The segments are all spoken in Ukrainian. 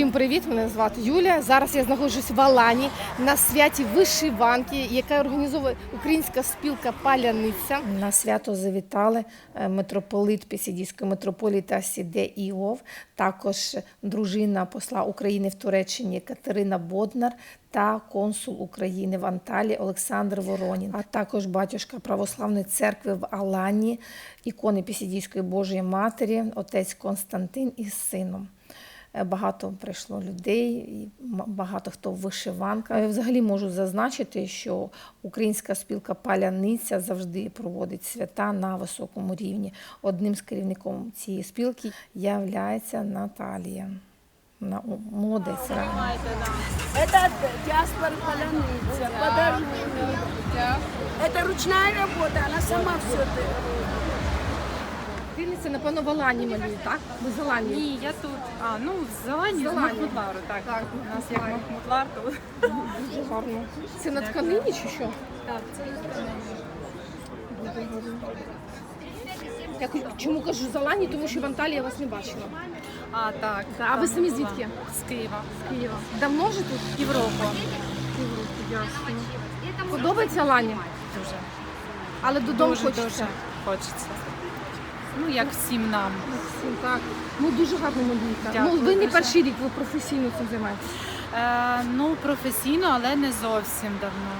Всім привіт! Мене звати Юля. Зараз я знаходжусь в Алані на святі вишиванки, яка організовує українська спілка Паляниця. На свято завітали е, митрополит Пісідійської митрополії та Сіде Іов, також дружина посла України в Туреччині Катерина Боднар та консул України в Анталії Олександр Воронін, а також батюшка Православної церкви в Алані, ікони Пісідійської Божої Матері, отець Константин із сином. Е, Багато прийшло людей, і м- багато хто в вишиванках. Е, Взагалі можу зазначити, що українська спілка Паляниця завжди проводить свята на високому рівні. Одним з керівником цієї спілки являється Наталія. Вона о, молодець реально. Это от диаспоры Поляныцы. Подожди. Это ручная работа, она сама все делает. Вільниця, напевно, в Алані малює, так? Ви з Алані? Ні, я тут. А, ну, в Зелені, з. Махмутлару, так. Так, У нас як Махмутлар, то Дуже гарно. Це на тканині чи що? так, це Дуже гарно. Я кажу- чому кажу з Алані, тому що в Анталії я вас не бачила. А, так. А ви самі звідки? З Києва. З Києва. Давно вже тут? Європа. Ясно. Подобається Алані? Дуже. Але додому Дуже, хочеться. дуже хочеться. Ну, як всім нам. Всім Так. Ну дуже гарно. Дякую Ну ви не дуже. перший рік, ви професійно цим займаєтесь. Е, ну, професійно, але не зовсім давно.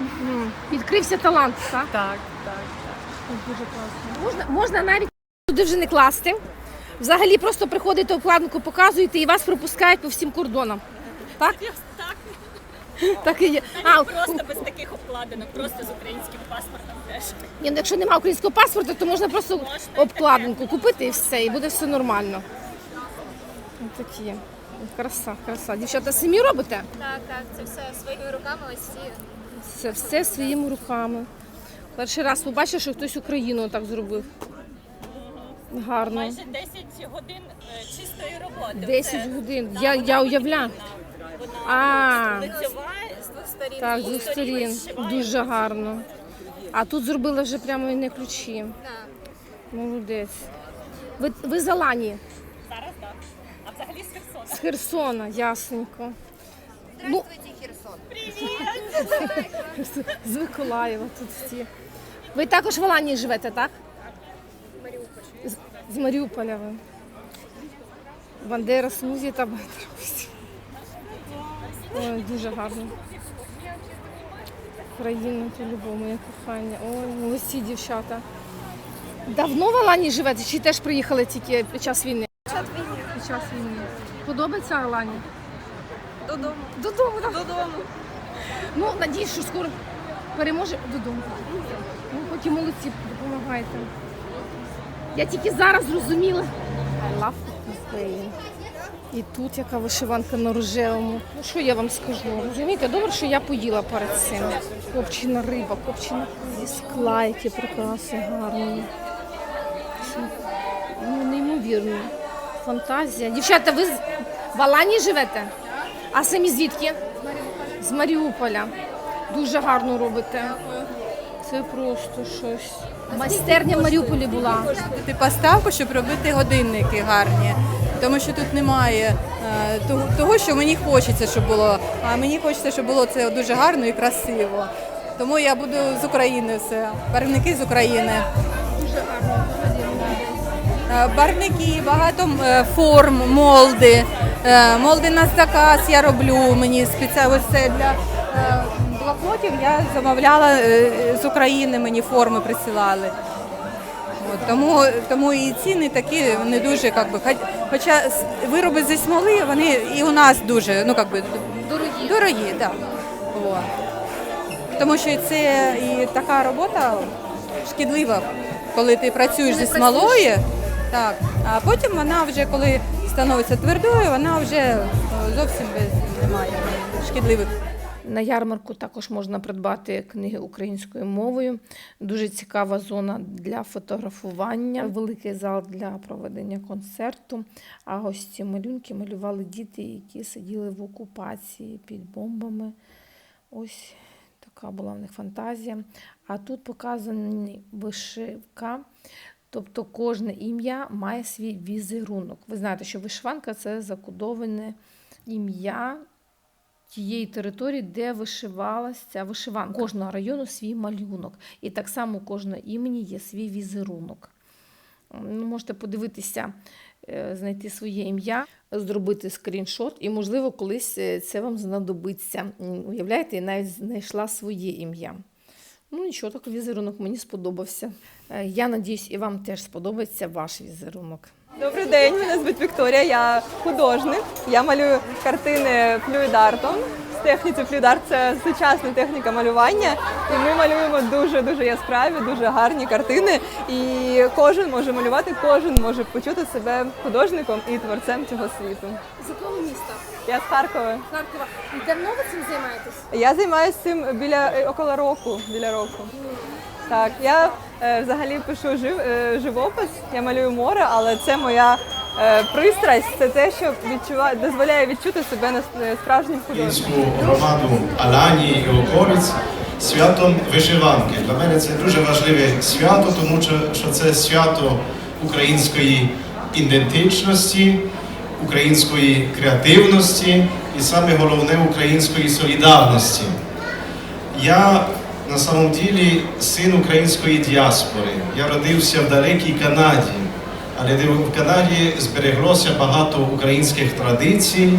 Мгм. Відкрився талант, так? Так, так, так. Дуже класно. Можна, можна навіть туди вже не класти. Взагалі просто приходите обкладинку, показуєте і вас пропускають по всім кордонам. Так? Так. І є. А, Просто без таких обкладинок, просто з українським паспортом теж. Ні, ну, якщо немає українського паспорта, то можна просто обкладинку купити і все, і буде все нормально. Ось такі. Краса, краса. Дівчата, самі робите? Так, так, це все своїми руками ось ці. Це все своїми руками. Перший раз побачив, що хтось Україну так зробив. Гарно. Майже 10 годин е, чистої роботи. 10 годин. Я, я уявляю. А, Лицьова з двох сторін. так, з двох сторін. Дуже гарно. А тут зробили вже прямо і не ключі. Молодець. Ви, ви з Алані? Зараз так. А взагалі з Херсона. З Херсона, ясненько. Ну, з Миколаєва тут всі. Ви також в Алані живете, так? З, з Маріуполя ви. Бандера, смузі та Бандера. Ой, дуже гарно. Країна по-любому, моє кохання. Ой, молодці дівчата. Давно в Алані живете чи теж приїхали тільки під час війни? Під час війни. Подобається Алані? Додому. Додому, так? Додому. Ну, надіюсь, що скоро переможе додому. Ну, і молодці, допомагайте. Я тільки зараз зрозуміла. I love Ukraine. І тут яка вишиванка на рожевому. Ну що я вам скажу? Розумієте, добре, що я поїла перед цим. Копчена риба, копчена зі скла, які прекрасні, гарні. Ну, неймовірно. Фантазія. Дівчата, ви в Алані живете? А самі звідки? З Маріуполя. Дуже гарно робите. Це просто щось. Майстерня в Маріуполі була. Ти поставку, щоб робити годинники гарні. Тому що тут немає е, того, що мені хочеться, щоб було. А мені хочеться, щоб було це дуже гарно і красиво. Тому я буду з України все. Барвники з України. Дуже гарно. Е, Барвники, багато е, форм, молди. Молди на заказ я роблю. Мені спеціально це для блокнотів я замовляла з України, мені форми присилали. От, тому, тому і ціни такі не дуже, як би, хоча вироби зі смоли, вони і у нас дуже, ну як би, Дорогі. дорогі, так. От. Тому що це і така робота шкідлива, коли ти працюєш зі смолою, так, а потім вона вже, коли становиться твердою, вона вже зовсім без немає шкідливих. На ярмарку також можна придбати книги українською мовою. Дуже цікава зона для фотографування, великий зал для проведення концерту. А ось ці малюнки малювали діти, які сиділи в окупації під бомбами. Ось така була в них фантазія. А тут показані вишивка. Тобто кожне ім'я має свій візерунок. Ви знаєте, що вишиванка це закодоване ім'я тієї території, де вишивалася вишиванка. Кожного району свій малюнок. І так само кожного імені є свій візерунок. Ну, можете подивитися, е, знайти своє ім'я, зробити скріншот, і, можливо, колись е, це вам знадобиться. Уявляєте, я навіть знайшла своє ім'я. Ну, нічого, так візерунок мені сподобався. Е, Я надіюсь, і вам теж сподобається ваш візерунок. Добрий день, мене звуть Вікторія. Я художник. Я малюю картини флюїдартом. З техніці флюїдарт це сучасна техніка малювання. І ми малюємо дуже дуже яскраві, дуже гарні картини. І кожен може малювати, кожен може почути себе художником і творцем цього світу. З якого міста? Я з Харкова. Харкова. І давно ви цим займаєтесь? Я займаюся цим біля е, около року. Біля року. Так, я е, взагалі пишу жив, е, живопис, я малюю море, але це моя е, пристрасть, це те, що відчуває, дозволяє відчути себе на е, справжнім художником. громаду Алані і околиць святом вишиванки. Для мене це дуже важливе свято, тому що, що це свято української ідентичності, української креативності і саме головне української солідарності. Я на самом ділі син української діаспори. Я родився в далекій Канаді, але в Канаді збереглося багато українських традицій.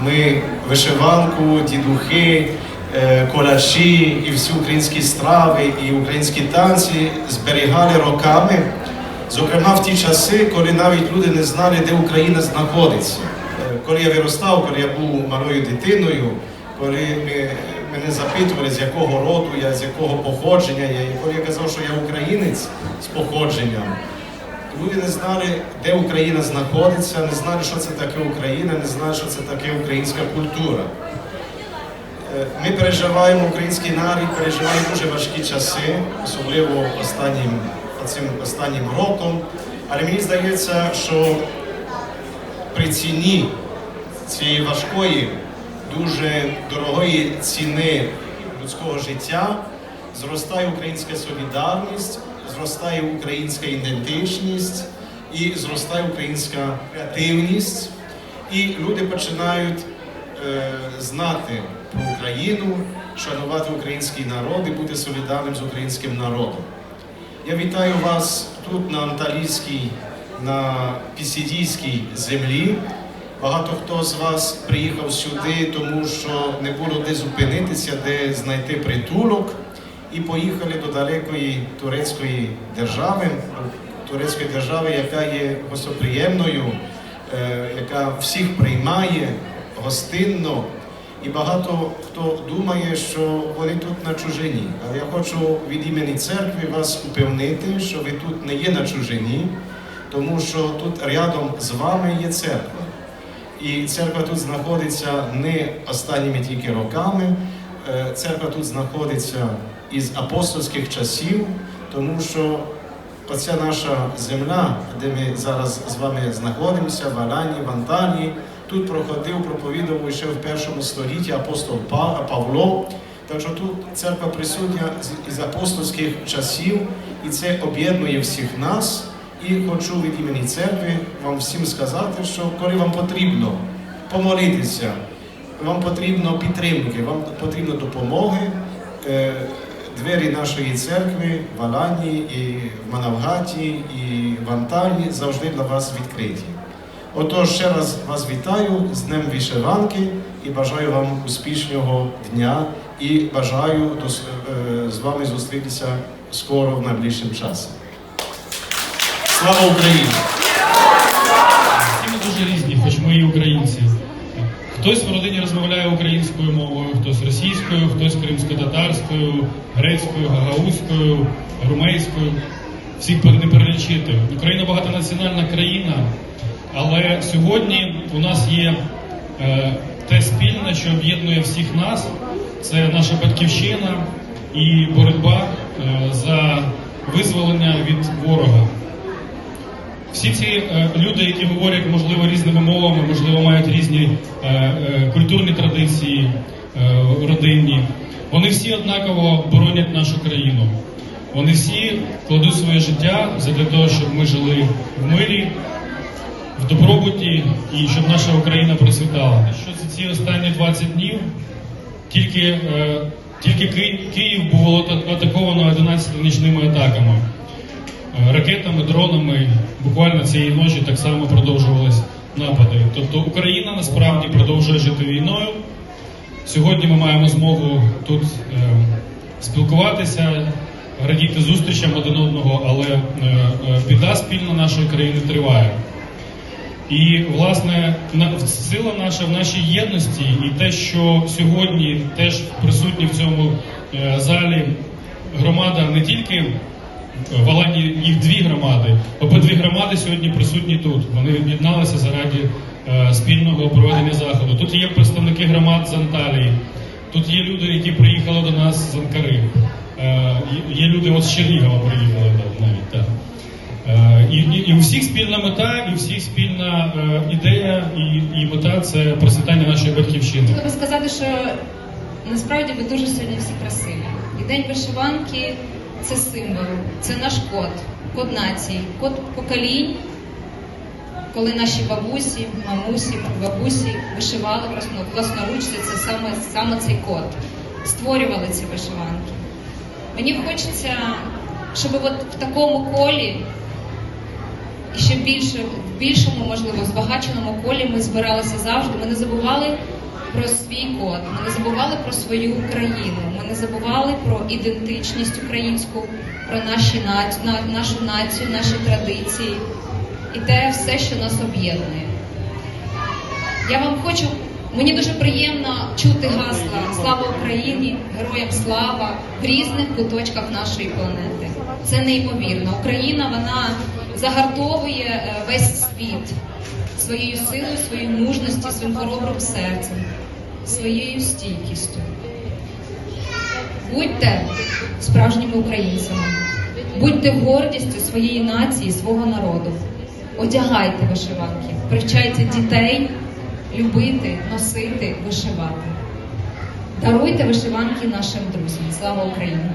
Ми вишиванку, дідухи, е, колаші і всі українські страви і українські танці зберігали роками. Зокрема, в ті часи, коли навіть люди не знали, де Україна знаходиться. Е, Коли я виростав, коли я був малою дитиною, коли ми- мене запитували, з якого роду я, з якого походження я, і коли я казав, що я українець з походженням, люди не знали, де Україна знаходиться, не знали, що це таке Україна, не знали, що це таке українська культура. Е, Ми переживаємо, український народ переживає дуже важкі часи, особливо останнім, цим останнім роком. Але мені здається, що при ціні цієї важкої, дуже дорогої ціни людського життя зростає українська солідарність, зростає українська ідентичність і зростає українська креативність. І люди починають е, знати про Україну, шанувати український народ і бути солідарним з українським народом. Я вітаю вас тут на Анталійській, на Пісідійській землі. Багато хто з вас приїхав сюди, тому що не було де зупинитися, де знайти притулок, і поїхали до далекої турецької держави, турецької держави, яка є гостоприємною, е, яка всіх приймає гостинно. І багато хто думає, що вони тут на чужині. Але я хочу від імені церкви вас упевнити, що ви тут не є на чужині, тому що тут рядом з вами є церква. І церква тут знаходиться не останніми тільки роками. Е, Церква тут знаходиться із апостольських часів, тому що оця наша земля, де ми зараз з вами знаходимося, в Алані, в Анталії, тут проходив, проповідував ще в першому столітті апостол Па- Павло. Так що тут церква присутня із апостольських часів, і це об'єднує всіх нас. І хочу від імені церкви вам всім сказати, що коли вам потрібно помолитися, вам потрібно підтримки, вам потрібно допомоги. е, Двері нашої церкви в Алані, і в Манавгаті, і в Анталії завжди для вас відкриті. Отож, ще раз вас вітаю з Днем Вишиванки і бажаю вам успішного дня і бажаю е, з вами зустрітися скоро в найближчим часі. Слава Україні! Всі ми дуже різні, хоч ми і українці. Хтось в родині розмовляє українською мовою, хтось російською, хтось кримсько-татарською, грецькою, гагаузькою, румейською. Всіх не перелічити. Україна багатонаціональна країна, але сьогодні у нас є е, те спільне, що об'єднує всіх нас. Це наша батьківщина і боротьба е, за визволення від ворога. Всі ці е, люди, які говорять, можливо, різними мовами, можливо, мають різні е, е, культурні традиції, родинні, вони всі однаково боронять нашу країну. Вони всі кладуть своє життя для того, щоб ми жили в мирі, в добробуті і щоб наша Україна процвітала. Що за ці останні 20 днів тільки, е, тільки Ки- Київ ата- атаковано 11 нічними атаками. Ракетами, дронами буквально цієї ночі так само продовжувались напади. Тобто Україна насправді продовжує жити війною. Сьогодні ми маємо змогу тут е, спілкуватися, радіти зустрічам один одного, але е, е, біда спільна нашої країни триває. І власне сила наша в нашій єдності, і те, що сьогодні теж присутні в цьому е, залі громада не тільки в Алані їх дві громади. Обидві громади сьогодні присутні тут. Вони об'єдналися заради е, спільного проведення заходу. Тут є представники громад з Анталії, тут є люди, які приїхали до нас з Анкари. Е, є- люди от з Чернігова приїхали навіть так. Е, І, і, і у всіх спільна мета, і у всіх спільна е, ідея і, і мета це процвітання нашої батьківщини. Хотіла би сказати, що насправді ви дуже сьогодні всі красиві. І день вишиванки це символ, це наш код, код нації, код поколінь, коли наші бабусі, мамусі, бабусі вишивали власно- власноручці, це саме, саме цей код, створювали ці вишиванки. Мені хочеться, щоб от в такому колі і ще більше, в більшому, можливо, збагаченому колі ми збиралися завжди. Ми не забували про свій код, ми не забували про свою Україну, ми не забували про ідентичність українську, про наші нашу націю, наші традиції і те все, що нас об'єднує. Я вам хочу. Мені дуже приємно чути гасла Слава Україні, героям слава в різних куточках нашої планети. Це неймовірно. Україна вона загартовує е, весь світ своєю силою, своєю мужністю, своїм хоробрим серцем, своєю стійкістю. Будьте справжніми українцями, будьте гордістю своєї нації, свого народу. Одягайте вишиванки, привчайте дітей любити, носити, вишивати. Даруйте вишиванки нашим друзям. Слава Україні!